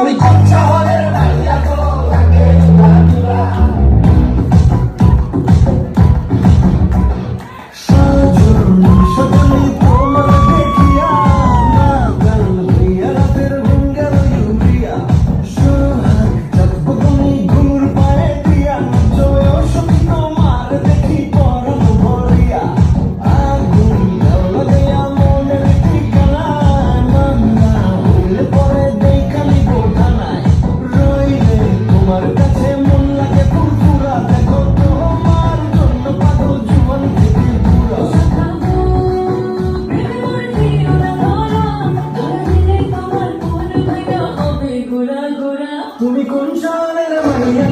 তুমি খরচা হলে కూడా తుడి కుంచాలమయ్యా